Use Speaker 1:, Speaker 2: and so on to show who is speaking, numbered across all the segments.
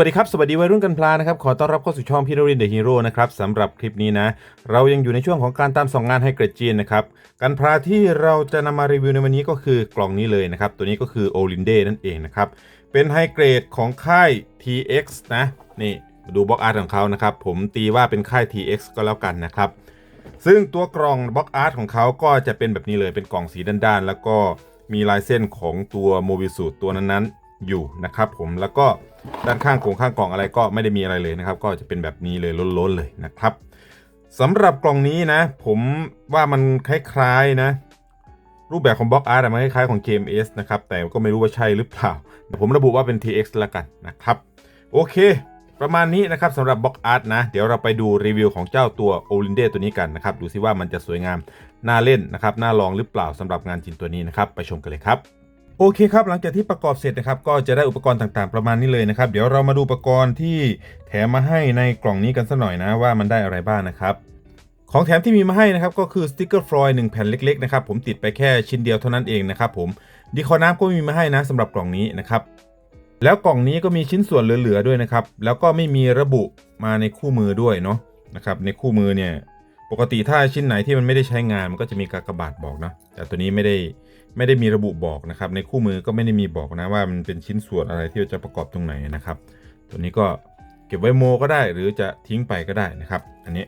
Speaker 1: วัสดีครับ สวัสดีวัยรุ่นกันพลานะครับ ขอต้อนรับเข้าสู่ช่องพี่นรินเดอะฮีโร่นะครับสำหรับคลิปนี้นะ เรายังอยู่ในช่วงของการตามส่องงานให้เกรดจีนนะครับ กันพลาที่เราจะนำมารีวิวในวันนี้ก็คือกล่องนี้เลยนะครับ ตัวนี้ก็คือโอลินเดนั่นเองนะครับ เป็นไฮเกรดของค่าย TX นะ นี่ดูบล็อกอาร์ตของเขานะครับ ผมตีว่าเป็นค่าย TX ก็แล้วกันนะครับ ซึ่งตัวกล่องบล็อกอาร์ตของเขาก็จะเป็นแบบนี้เลย เป็นกล่องสีด้านๆ แล้วก็มีลายเส้นของตัวโมบิสูตตัวนั้นๆ อยู่นะครับผมแล้วก็ด้านข้างกล่องข้างกล่องอะไรก็ไม่ได้มีอะไรเลยนะครับ ก็จะเป็นแบบนี้เลยล้นๆเลยนะครับสำหรับกล่องนี้นะ ผมว่ามันคล้ายๆนะ รูปแบบของบล็อกอาร์ตมันคล้ายๆของ KMS นะครับ แต่ก็ไม่รู้ว่าใช่หรือเปล่า แต่ผมระบุว่าเป็น TX ละกันนะครับ โอเค ประมาณนี้นะครับสำหรับบล็อกอาร์ตนะ เดี๋ยวเราไปดูรีวิวของเจ้าตัวโอลินเดตัวนี้กันนะครับ ดูซิว่ามันจะสวยงามน่าเล่นนะครับน่าลองหรือเปล่าสำหรับงานจินตัวนี้นะครับ ไปชมกันเลยครับ โอเคครับหลังจากที่ประกอบเสร็จนะครับก็จะได้อุปกรณ์ต่างๆประมาณนี้เลยนะครับเดี๋ยวเรามาดูอุปกรณ์ที่แถมมาให้ในกล่องนี้กันสักหน่อยนะว่ามันได้อะไรบ้างนะครับของแถมที่มีมาให้นะครับก็คือสติกเกอร์ฟลอยหนึ่งแผ่นเล็กๆนะครับผมติดไปแค่ชิ้นเดียวเท่านั้นเองนะครับผมดีคอน้ำก็มีมาให้นะสำหรับกล่องนี้นะครับแล้วกล่องนี้ก็มีชิ้นส่วนเหลือๆด้วยนะครับแล้วก็ไม่มีระบุมาในคู่มือด้วยเนาะนะครับในคู่มือเนี่ยปกติถ้าชิ้นไหนที่มันไม่ได้ใช้งานมันก็จะมีกากบาทบอกนะแต่ตัวนี้ไม่ได้ ไม่ได้มีระบุบอกนะครับในคู่มือก็ไม่ได้มีบอกนะว่ามันเป็นชิ้นส่วนอะไรที่จะประกอบตรงไหนนะครับ ตัวนี้ก็เก็บไว้โมก็ได้หรือจะทิ้งไปก็ได้นะครับ อันนี้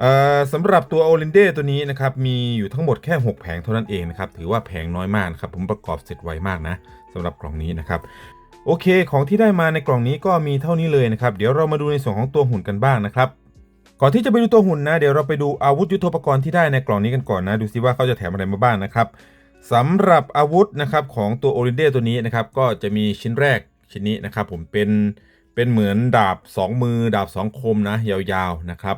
Speaker 1: เอ่อสำหรับตัวโอลินเดตัวนี้นะครับมีอยู่ทั้งหมดแค่ 6 แผงเท่านั้นเองนะครับถือว่าแผงน้อยมากครับผมประกอบเสร็จไวมากนะสำหรับกล่องนี้นะครับโอเค ของที่ได้มาในกล่องนี้ก็มีเท่านี้เลยนะครับ เดี๋ยวเรามาดูในส่วนของตัวหุ่นกันบ้างนะครับก่อนที่จะไปดูตัวหุ่นนะ เดี๋ยวเราไปดูอาวุธยุทโธปกรณ์ที่ได้ในกล่องนี้กันก่อนนะ ดูซิว่าเขาจะแถมอะไรมาบ้างนะครับ สำหรับอาวุธนะครับของตัวโอรินเดตัวนี้นะครับก็จะมีชิ้นแรกชิ้นนี้นะครับผมเป็นเป็นเหมือนดาบ 2 มือดาบ 2 คมนะยาวๆนะครับ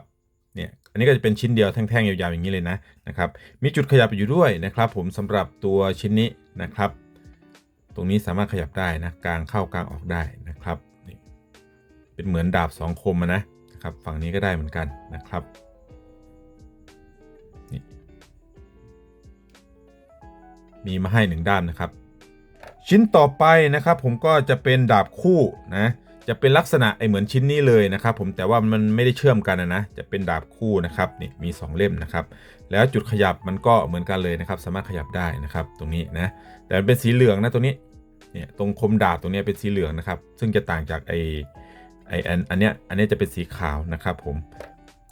Speaker 1: เนี่ยอันนี้ก็จะเป็นชิ้นเดียวแท่งๆยาวๆอย่างนี้เลยนะนะครับมีจุดขยับอยู่ด้วยนะครับผมสำหรับตัวชิ้นนี้นะครับ ตรงนี้สามารถขยับได้นะกลางเข้ากลางออกได้นะครับนี่เป็นเหมือนดาบสองคมนะนะครับฝั่งนี้ก็ได้เหมือนกันนะครับ มีมาให้หนึ่งด้านนะครับ ชิ้นต่อไปนะครับ ผมก็จะเป็นดาบคู่นะจะเป็นลักษณะไอเหมือนชิ้นนี้เลยนะครับ ผมแต่ว่ามันไม่ได้เชื่อมกันนะ จะเป็นดาบคู่นะครับนี่มี 2 เล่มนะครับ แล้วจุดขยับมันก็เหมือนกันเลยนะครับ สามารถขยับได้นะครับ ตรงนี้นะ แต่มันเป็นสีเหลืองนะตรงนี้เนี่ยตรงคมดาบตรงนี้เป็นสีเหลืองนะครับ ซึ่งจะต่างจากไอไออันอันเนี้ยอันเนี้ยจะเป็นสีขาวนะครับ ผม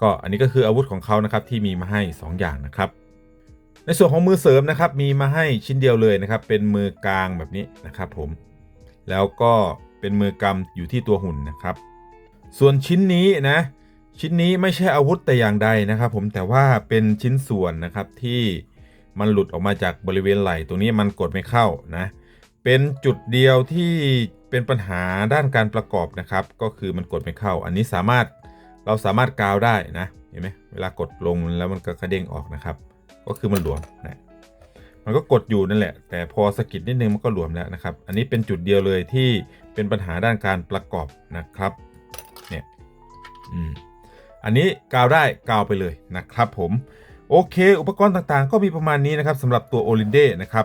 Speaker 1: ก็อันนี้ก็คืออาวุธของเขานะครับที่มีมาให้ 2 อย่างนะครับ ในส่วนของมือเสริมนะครับมีมาให้ชิ้นเดียวเลยนะครับ เป็นมือกลางแบบนี้นะครับผม แล้วก็เป็นมือกำอยู่ที่ตัวหุ่นนะครับ ส่วนชิ้นนี้นะชิ้นนี้ไม่ใช่อาวุธแต่อย่างใดนะครับ ผมแต่ว่าเป็นชิ้นส่วนนะครับที่มันหลุดออกมาจากบริเวณไหล่ตรงนี้มันกดไม่เข้านะ เป็นจุดเดียวที่เป็นปัญหาด้านการประกอบนะครับ ก็คือมันกดไม่เข้า อันนี้สามารถเราสามารถกาวได้นะเห็นไหมเวลากดลงแล้วมันก็กระเด้งออกนะครับ ก็คือมันหลวมนะมันก็กดอยู่นั่นแหละ แต่พอสะกิดนิดนึงมันก็หลวมแล้วนะครับ อันนี้เป็นจุดเดียวเลยที่เป็นปัญหาด้านการประกอบนะครับ เนี่ย อืม อันนี้กาวได้กาวไปเลยนะครับผม โอเค อุปกรณ์ต่างๆ ก็มีประมาณนี้นะครับสำหรับตัวโอลินเดนะครับ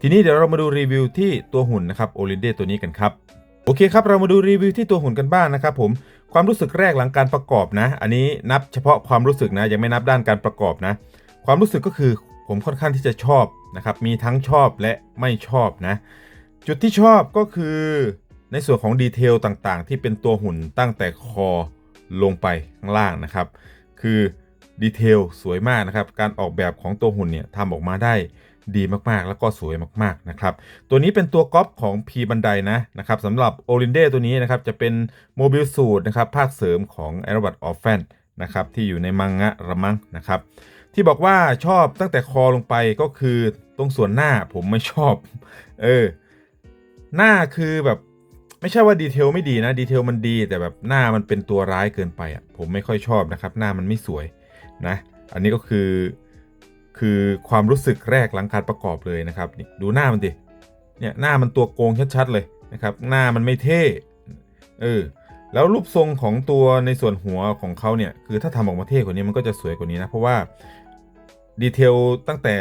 Speaker 1: ทีนี้เดี๋ยวเรามาดูรีวิวที่ตัวหุ่นนะครับโอลินเดตัวนี้กันครับโอเคครับ เรามาดูรีวิวที่ตัวหุ่นกันบ้างนะครับผมความรู้สึกแรกหลังการประกอบนะ อันนี้นับเฉพาะความรู้สึกนะยังไม่นับด้านการประกอบนะ ความรู้สึกก็คือผมค่อนข้างที่จะชอบนะครับ มีทั้งชอบและไม่ชอบนะ จุดที่ชอบก็คือในส่วนของดีเทลต่างๆ ที่เป็นตัวหุ่นตั้งแต่คอลงไปข้างล่างนะครับ คือดีเทลสวยมากนะครับ การออกแบบของตัวหุ่นเนี่ยทำออกมาได้ดีมากๆ แล้วก็สวยมากๆนะครับ ตัวนี้เป็นตัวก๊อปของ P บันไดนะนะครับสำหรับโอลินเดตัวนี้นะครับ จะเป็นโมบิลสูตรนะครับ ภาคเสริมของแอโรบัตออฟแฟนนะครับ ที่อยู่ในมังงะระมังนะครับ ที่บอกว่าชอบตั้งแต่คอลงไปก็คือตรงส่วนหน้าผมไม่ชอบ เออ หน้าคือแบบ ไม่ใช่ว่าดีเทลไม่ดีนะดีเทลมันดีแต่แบบหน้ามันเป็นตัวร้ายเกินไปอะผมไม่ค่อยชอบนะครับ หน้ามันไม่สวยนะ อันนี้ก็คือ คือความรู้สึกแรกหลังการประกอบเลยนะครับนี่ดูหน้ามันดิเนี่ยหน้ามันตัวโกงชัดๆเลยนะครับ หน้ามันไม่เท่เออแล้วรูปทรงของตัวในส่วนหัวของเขาเนี่ยคือถ้าทำออกมาเท่กว่านี้มันก็จะสวยกว่านี้นะ เพราะว่า ดีเทลตั้งแต่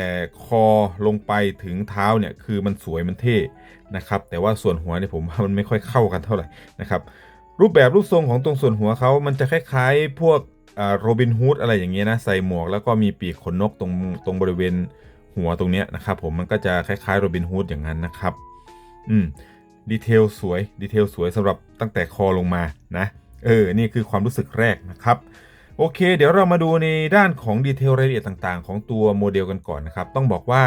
Speaker 1: คอลงไปถึงเท้าเนี่ยคือมันสวยมันเท่นะครับ แต่ว่าส่วนหัวเนี่ยผมว่ามันไม่ค่อยเข้ากันเท่าไหร่นะครับรูปแบบรูปทรงของตรงส่วนหัวเขามันจะคล้ายๆ พวกโรบินฮูดอะไรอย่างเงี้ยนะใส่หมวกแล้วก็มีปีกขนนกตรงตรงบริเวณหัวตรงเนี้ยนะครับผมมันก็จะคล้ายๆโรบินฮูดอย่างนั้นนะครับอืมดีเทลสวยดีเทลสวยสำหรับตั้งแต่คอลงมานะเออนี่คือความรู้สึกแรกนะครับ โอเค เดี๋ยวเรามาดูในด้านของดีเทลรายละเอียดต่างๆ ของตัวโมเดลกันก่อนนะครับ ต้องบอกว่า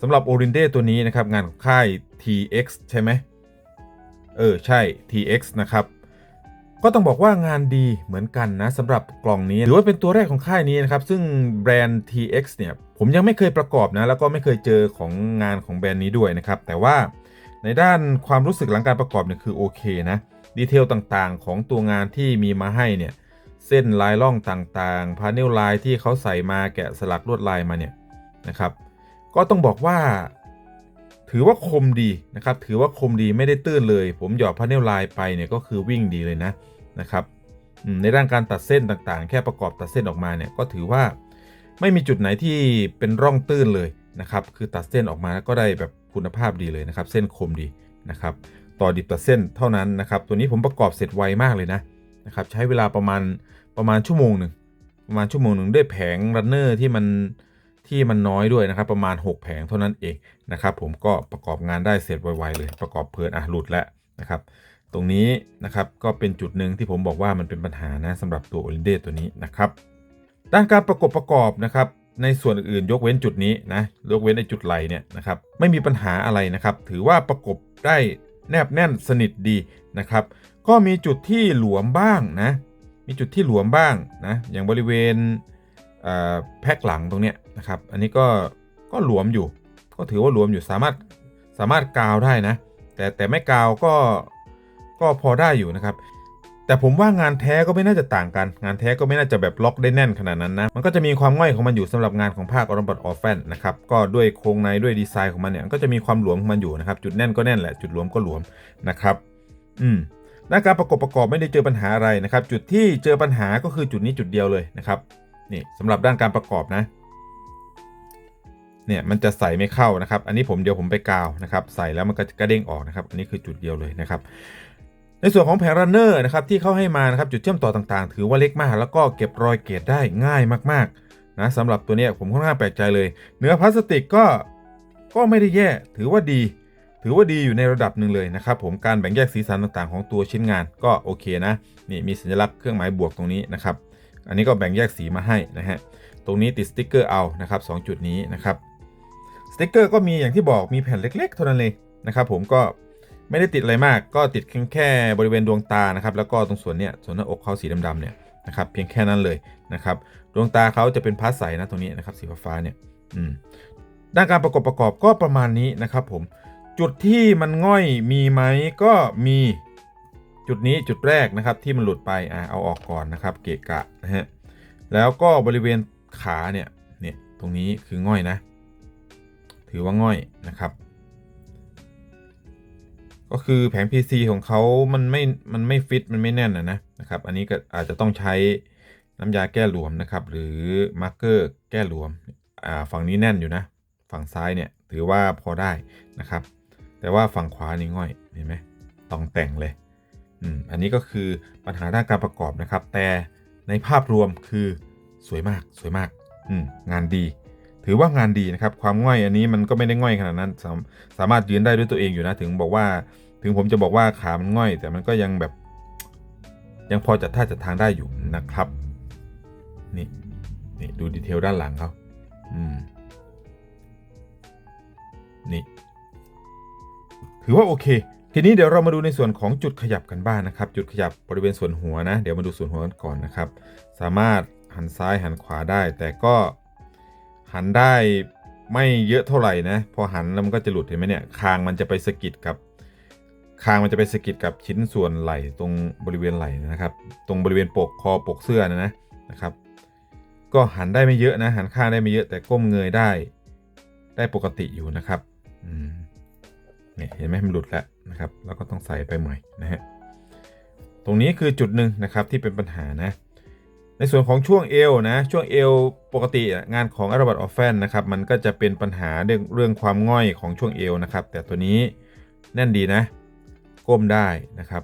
Speaker 1: สำหรับ o r i n d e ตัวนี้นะครับ งานของค่าย TX ใช่ไหมเออ ใช่ TX นะครับ ก็ต้องบอกว่างานดีเหมือนกันนะสำหรับกล่องนี้ หรือว่าเป็นตัวแรกของค่ายนี้นะครับ ซึ่งแบรนด์ TX เนี่ย ผมยังไม่เคยประกอบนะ แล้วก็ไม่เคยเจอของงานของแบรนด์นี้ด้วยนะครับ แต่ว่าในด้านความรู้สึกหลังการประกอบเนี่ยคือโอเคนะ ดีเทลต่างๆ ของตัวงานที่มีมาให้เนี่ย เส้นลายล่องต่างๆ พาเนลลายที่เขาใส่มาแกะสลักลวดลายมาเนี่ยนะครับ ก็ต้องบอกว่า ถือว่าคมดีนะครับ ถือว่าคมดีไม่ได้ตื้นเลย ผมหยอดพาเนลลายไปเนี่ยก็คือวิ่งดีเลยนะนะครับในด้านการตัดเส้นต่างๆ แค่ประกอบตัดเส้นออกมาเนี่ยก็ถือว่าไม่มีจุดไหนที่เป็นร่องตื้นเลยนะครับ คือตัดเส้นออกมาก็ได้แบบคุณภาพดีเลยนะครับ เส้นคมดีนะครับ ต่อดิบตัดเส้นเท่านั้นนะครับ ตัวนี้ผมประกอบเสร็จไวมากเลยนะ นะครับใช้เวลาประมาณประมาณชั่วโมงหนึ่งประมาณชั่วโมงหนึ่งด้วยแผงรันเนอร์ที่มันที่มันน้อยด้วยนะครับ ประมาณ 6 แผงเท่านั้นเองนะครับ ผมก็ประกอบงานได้เสร็จไวๆเลยประกอบเพลินอะหลุดแล้วนะครับ ตรงนี้นะครับก็เป็นจุดหนึ่งที่ผมบอกว่ามันเป็นปัญหานะสำหรับตัวโอลินเดตัวนี้นะครับ ด้านการประกบประกอบนะครับในส่วนอื่นยกเว้นจุดนี้นะยกเว้นในจุดไหลเนี่ยนะครับไม่มีปัญหาอะไรนะครับ ถือว่าประกบได้แนบแน่นสนิทดีนะครับ ก็มีจุดที่หลวมบ้างนะ มีจุดที่หลวมบ้างนะ อย่างบริเวณแพ็คหลังตรงเนี้ยนะครับ อันนี้ก็ก็หลวมอยู่ ก็ถือว่าหลวมอยู่สามารถสามารถกาวได้นะ แต่แต่ไม่กาวก็ก็พอได้อยู่นะครับ แต่ผมว่างานแท้ก็ไม่น่าจะต่างกัน งานแท้ก็ไม่น่าจะแบบล็อกได้แน่นขนาดนั้นนะ มันก็จะมีความง่อยของมันอยู่สำหรับงานของภาคออร์บัตออฟแฟนนะครับ ก็ด้วยโครงในด้วยดีไซน์ของมันเนี่ยก็จะมีความหลวมของมันอยู่นะครับ จุดแน่นก็แน่นแหละ จุดหลวมก็หลวมนะครับ อืม ด้านการประกบประกอบไม่ได้เจอปัญหาอะไรนะครับ จุดที่เจอปัญหาก็คือจุดนี้จุดเดียวเลยนะครับนี่สำหรับด้านการประกอบนะเนี่ยมันจะใส่ไม่เข้านะครับ อันนี้ผมเดี๋ยวผมไปกาวนะครับ ใส่แล้วมันก็กระเด้งออกนะครับ อันนี้คือจุดเดียวเลยนะครับ ในส่วนของแผงรันเนอร์นะครับที่เขาให้มานะครับจุดเชื่อมต่อต่างๆ ถือว่าเล็กมาก แล้วก็เก็บรอยเกรดได้ง่ายมากๆนะสำหรับตัวนี้ผมค่อนข้างแปลกใจเลย เนื้อพลาสติกก็ก็ไม่ได้แย่ถือว่าดี ถือว่าดีอยู่ในระดับหนึ่งเลยนะครับผมการแบ่งแยกสีสันต่างๆ ของตัวชิ้นงานก็โอเคนะนี่มีสัญลักษณ์เครื่องหมายบวกตรงนี้นะครับอันนี้ก็แบ่งแยกสีมาให้นะฮะตรงนี้ติดสติ๊กเกอร์เอานะครับสจุดนี้นะครับสติ๊กเกอร์ก็มีอย่างที่บอกมีแผ่นเล็กๆเท่านั้นเลยนะครับผมก็ไม่ได้ติดอะไรมาก ก็ติดแค่แค่บริเวณดวงตานะครับแล้วก็ตรงส่วนเนี้ยส่วนหน้าอกเขาสีดำๆเนี่ยนะครับเพียงแค่นั้นเลยนะครับดวงตาเขาจะเป็นพาสใสนะตรงนี้นะครับสีฟ้าเนี่ยอืมด้านการประกอบประกอบก็ประมาณนี้นะครับผม จุดที่มันง่อยมีไหมก็มีจุดนี้จุดแรกนะครับที่มันหลุดไปอ่าเอาออกก่อนนะครับ เกะกะนะฮะแล้วก็บริเวณขาเนี่ยเนี่ยตรงนี้คือง่อยนะ ถือว่าง่อยนะครับ ก็คือแผง PC ของเขามันไม่มันไม่ฟิตมันไม่แน่นนะนะครับ อันนี้ก็อาจจะต้องใช้น้ำยาแก้หลวมนะครับ หรือมาร์กเกอร์แก้หลวมอ่าฝั่งนี้แน่นอยู่นะ ฝั่งซ้ายเนี่ยถือว่าพอได้นะครับ แต่ว่าฝั่งขวานี่ง่อยเห็นไหมต้องแต่งเลยอืมอันนี้ก็คือปัญหาด้านการประกอบนะครับ แต่ในภาพรวมคือสวยมากสวยมากอืมงานดี ถือว่างานดีนะครับ ความง่อยอันนี้มันก็ไม่ได้ง่อยขนาดนั้น สาสามารถยืนได้ด้วยตัวเองอยู่นะ ถึงบอกว่า ถึงผมจะบอกว่าขามันง่อย แต่มันก็ยังแบบ ยังพอจัดท่าจัดทางได้อยู่นะครับ นี่นี่ดูดีเทลด้านหลังเขาอืมนี่ ถือว่าโอเค ทีนี้เดี๋ยวเรามาดูในส่วนของจุดขยับกันบ้างนนะครับ จุดขยับบริเวณส่วนหัวนะ เดี๋ยวมาดูส่วนหัวกันก่อนนะครับ สามารถหันซ้ายหันขวาได้ แต่ก็หันได้ไม่เยอะเท่าไหร่นะ พอหันแล้วมันก็จะหลุดเห็นไหมเนี่ย คางมันจะไปสะกิดกับคางมันจะไปสะกิดกับชิ้นส่วนไหล่ตรงบริเวณไหล่นะครับ ตรงบริเวณปกคอปกเสื้อนะนะนะครับ ก็หันได้ไม่เยอะนะ หันข้างได้ไม่เยอะแต่ก้มเงยได้ ได้ปกติอยู่นะครับ อืม เนี่ยเห็นไหมมันหลุดแล้วนะครับ แล้วก็ต้องใส่ไปใหม่นะฮะตรงนี้คือจุดหนึ่งนะครับที่เป็นปัญหานะ ในส่วนของช่วงเอวนะช่วงเอวปกติงานของอาราบัตออฟแฟนนะครับมันก็จะเป็นปัญหาเรื่องเรื่องความง่อยของช่วงเอวนะครับ แต่ตัวนี้แน่นดีนะ ก้มได้นะครับ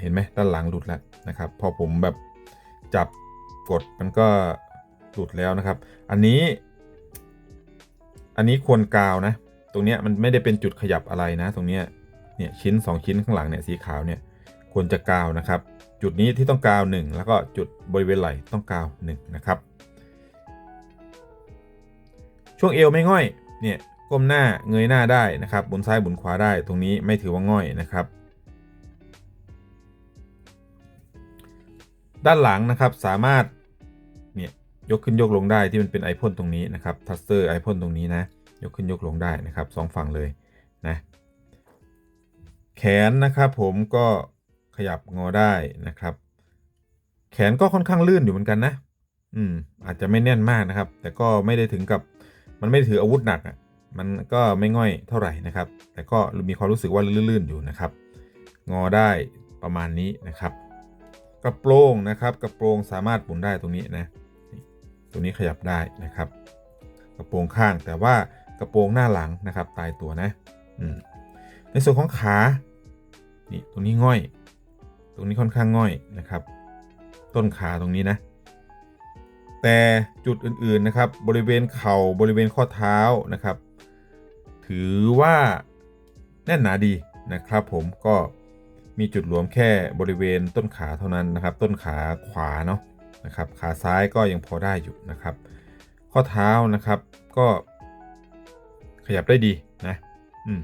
Speaker 1: เห็นไหมด้านหลังหลุดแล้วนะครับ พอผมแบบจับกดมันก็หลุดแล้วนะครับ อันนี้ อันนี้ควรกาวนะ ตรงเนี้ยมันไม่ได้เป็นจุดขยับอะไรนะ ตรงเนี้ยเนี่ยชิ้น 2 ชิ้นข้างหลังเนี่ยสีขาวเนี่ยควรจะกาวนะครับ จุดนี้ที่ต้องกาว 1 แล้วก็จุดบริเวณไหล่ต้องกาว1นะครับ ช่วงเอวไม่ง่อยเนี่ยก้มหน้าเงยหน้าได้นะครับบนซ้ายบนขวาได้ตรงนี้ไม่ถือว่าง่อยนะครับ ด้านหลังนะครับสามารถเนี่ยยกขึ้นยกลงได้ที่มันเป็นไอพ่นตรงนี้นะครับทัสเตอร์ไอพ่นตรงนี้นะ ยกขึ้นยกลงได้นะครับสองฝั่งเลยนะแขนนะครับผมก็ขยับงอได้นะครับ แขนก็ค่อนข้างลื่นอยู่เหมือนกันนะ อืม อาจจะไม่แน่นมากนะครับ แต่ก็ไม่ได้ถึงกับมันไม่ไถืออาวุธหนักอะมันก็ไม่ง่อยเท่าไหร่นะครับ แต่ก็มีความรู้สึกว่าลื่นๆอยู่นะครับ งอได้ประมาณนี้นะครับ กระโปรงนะครับ กระโปรงสามารถหมุนได้ตรงนี้นะ ตรงนี้ขยับได้นะครับ กระโปรงข้างแต่ว่า กระโปรงหน้าหลังนะครับ ตายตัวนะในส่วนของขา นี่ตรงนี้ง่อย ตรงนี้ค่อนข้างง่อยนะครับ ต้นขาตรงนี้นะ แต่จุดอื่นๆนะครับ บริเวณเข่าบริเวณข้อเท้านะครับ ถือว่าแน่นหนาดีนะครับผมก็มีจุดหลวมแค่บริเวณต้นขาเท่านั้นนะครับ ต้นขาขวาเนาะนะครับ ขาซ้ายก็ยังพอได้อยู่นะครับ ข้อเท้านะครับ ก็ ขยับได้ดีนะอืม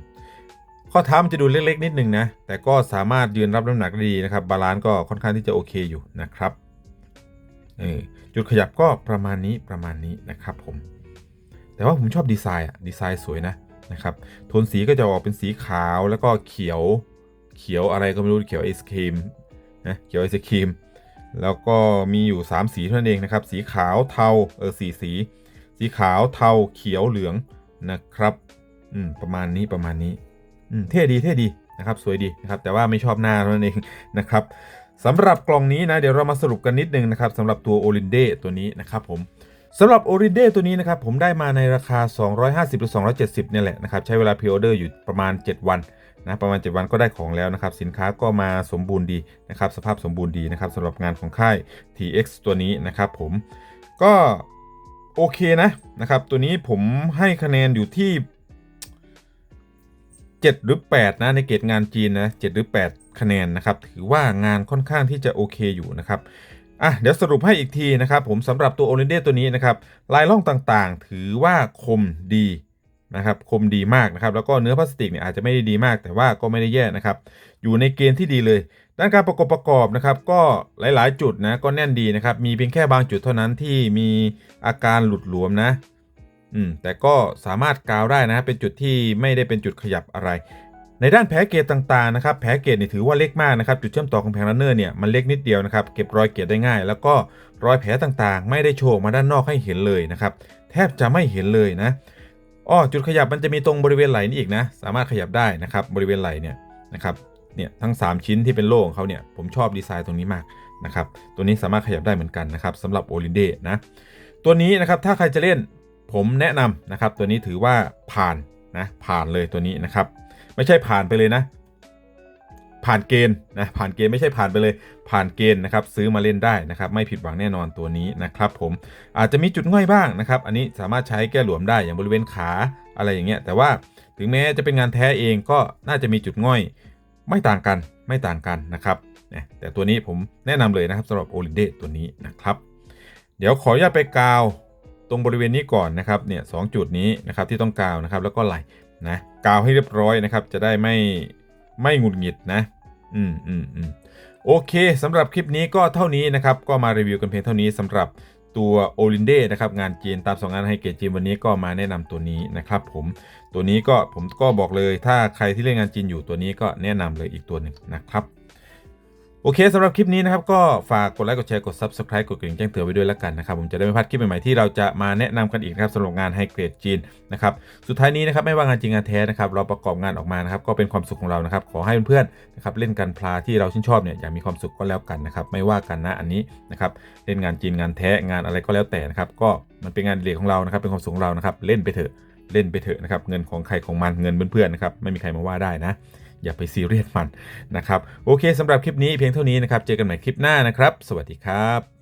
Speaker 1: ข้อเท้ามันจะดูเล็กๆ นิดนึงนะ แต่ก็สามารถยืนรับน้ำหนักได้ดีนะครับ บาลานซ์ก็ค่อนข้างที่จะโอเคอยู่นะครับเออจุดขยับก็ประมาณนี้ประมาณนี้นะครับผม แต่ว่าผมชอบดีไซน์อะดีไซน์สวยนะนะครับโทนสีก็จะออกเป็นสีขาวแล้วก็เขียวเขียวอะไรก็ไม่รู้เขียวไอศครีมนะเขียวไอศครีมแล้วก็มีอยู่ 3 สีเท่านั้นเองนะครับ สีขาวเทาเออสีสี สีขาวเทาเขียวเหลือง นะครับอืมประมาณนี้ประมาณนี้อืมเท่ดีเท่ดีนะครับสวยดีนะครับแต่ว่าไม่ชอบหน้าเท่านั้นเองนะครับสำหรับกล่องนี้นะเดี๋ยวเรามาสรุปกันนิดนึงนะครับสำหรับตัวโอลินเดตัวนี้นะครับผมสำหรับโอรินเดตัวนี้นะครับผมได้มาในราคา 250หรือ270เนี่ยแหละนะครับใช้เวลาพ r ออเดอร์อยู่ประมาณ 7 วันนะประมาณ 7 วันก็ได้ของแล้วนะครับสินค้าก็มาสมบูรณ์ดีนะครับสภาพสมบูรณ์ดีนะครับสำหรับงานของค่าย TX ตัวนี้นะครับผมก็ โอเคนะนะครับ ตัวนี้ผมให้คะแนนอยู่ที่ 7 หรือ 8 นะในเกรดงานจีนนะ7หรือ 8 คะแนนนะครับ ถือว่างานค่อนข้างที่จะโอเคอยู่นะครับอะเดี๋ยวสรุปให้อีกทีนะครับ ผมสำหรับตัวโอ i นเดตัวนี้นะครับลายล่องต่างๆ ถือว่าคมดีนะครับคมดีมากนะครับ แล้วก็เนื้อพลาสติกเนี่ยอาจจะไม่ได้ดีมาก แต่ว่าก็ไม่ได้แย่นะครับ อยู่ในเกณฑ์ที่ดีเลย ด้านการประกอบประกอบนะครับก็หลายๆ จุดนะก็แน่นดีนะครับ มีเพียงแค่บางจุดเท่านั้นที่มีอาการหลุดหลวมนะอืมแต่ก็สามารถกาวได้นะเป็นจุดที่ไม่ได้เป็นจุดขยับอะไร ในด้านแผลเกตต่างๆนะครับแผลเกตเนี่ยถือว่าเล็กมากนะครับ จุดเชื่อมต่อของแผงรันเนอร์เนี่ยมันเล็กนิดเดียวนะครับเก็บรอยเกตได้ง่าย แล้วก็รอยแผลต่างๆ ไม่ได้โชว์มาด้านนอกให้เห็นเลยนะครับแทบจะไม่เห็นเลยนะอ้อจุดขยับมันจะมีตรงบริเวณไหล่นี่อีกนะ สามารถขยับได้นะครับบริเวณไหล่เนี่ยนะครับ เนี่ยทั้ง 3 ชิ้นที่เป็นโล่ของเขาเนี่ยผมชอบดีไซน์ตรงนี้มากนะครับตัวนี้สามารถขยับได้เหมือนกันนะครับสำหรับโอลินเดนะตัวนี้นะครับถ้าใครจะเล่นผมแนะนำนะครับตัวนี้ถือว่าผ่านนะผ่านเลยตัวนี้นะครับไม่ใช่ผ่านไปเลยนะ ผ่านเกณฑ์นะผ่านเกณฑ์ไม่ใช่ผ่านไปเลย ผ่านเกณฑ์นะครับซื้อมาเล่นได้นะครับไม่ผิดหวังแน่นอนตัวนี้นะครับผมอาจจะมีจุดง่อยบ้างนะครับ อันนี้สามารถใช้แก้หลวมได้อย่างบริเวณขาอะไรอย่างเงี้ยแต่ว่าถึงแม้จะเป็นงานแท้เองก็น่าจะมีจุดง่อย ไม่ต่างกันไม่ต่างกันนะครับนะแต่ตัวนี้ผมแนะนำเลยนะครับสำหรับโอลิเดตัวนี้นะครับ เดี๋ยวขออนุญาตไปกาวตรงบริเวณนี้ก่อนนะครับเนี่ยสจุดนี้นะครับที่ต้องกาวนะครับแล้วก็ไหลนะกาวให้เรียบร้อยนะครับ จะได้ไม่ไม่หงุดหงิดนะอืมอืมอืมโอเคสำหรับคลิปนี้ก็เท่านี้นะครับ ก็มารีวิวกันเพียงเท่านี้สำหรับ ตัวโอลินเดนะครับงานจีนตามสองงานให้เกรดจีนวันนี้ก็มาแนะนำตัวนี้นะครับผมตัวนี้ก็ผมก็บอกเลยถ้าใครที่เล่นงานจีนอยู่ตัวนี้ก็แนะนำเลยอีกตัวหนึ่งนะครับ โอเคสำหรับคลิปนี้นะครับ ก็ฝากกดไลค์กดแชร์กด Subscribe กดกระดิ่งแจ้งเตือนไว้ด้วยแล้วกันนะครับ ผมจะได้ไม่พลาดคลิปใหม่ๆที่เราจะมาแนะนำกันอีกนะครับสำหรับงานไฮเกรดจีนนะครับสุดท้ายนี้นะครับไม่ว่างานจริงงานแท้นะครับเราประกอบงานออกมานะครับก็เป็นความสุขของเรานะครับขอให้เพื่อนๆนะครับเล่นกันพลาที่เราชื่นชอบเนี่ยอย่างมีความสุขก็แล้วกันนะครับไม่ว่ากันนะอันนี้นะครับเล่นงานจีนงานแท้งานอะไรก็แล้วแต่นะครับก็มันเป็นงานอดิเรกของเรานะครับเป็นความสุขของเรานะครับเล่นไปเถอะเล่นไปเถอะนะครับเงินของใครของมันเงินเพื่อนๆนะครับไม่มีใครมาว่าได้นะ อย่าไปซีเรียสมันนะครับ โอเคสำหรับคลิปนี้เพียงเท่านี้นะครับ เจอกันใหม่คลิปหน้านะครับ สวัสดีครับ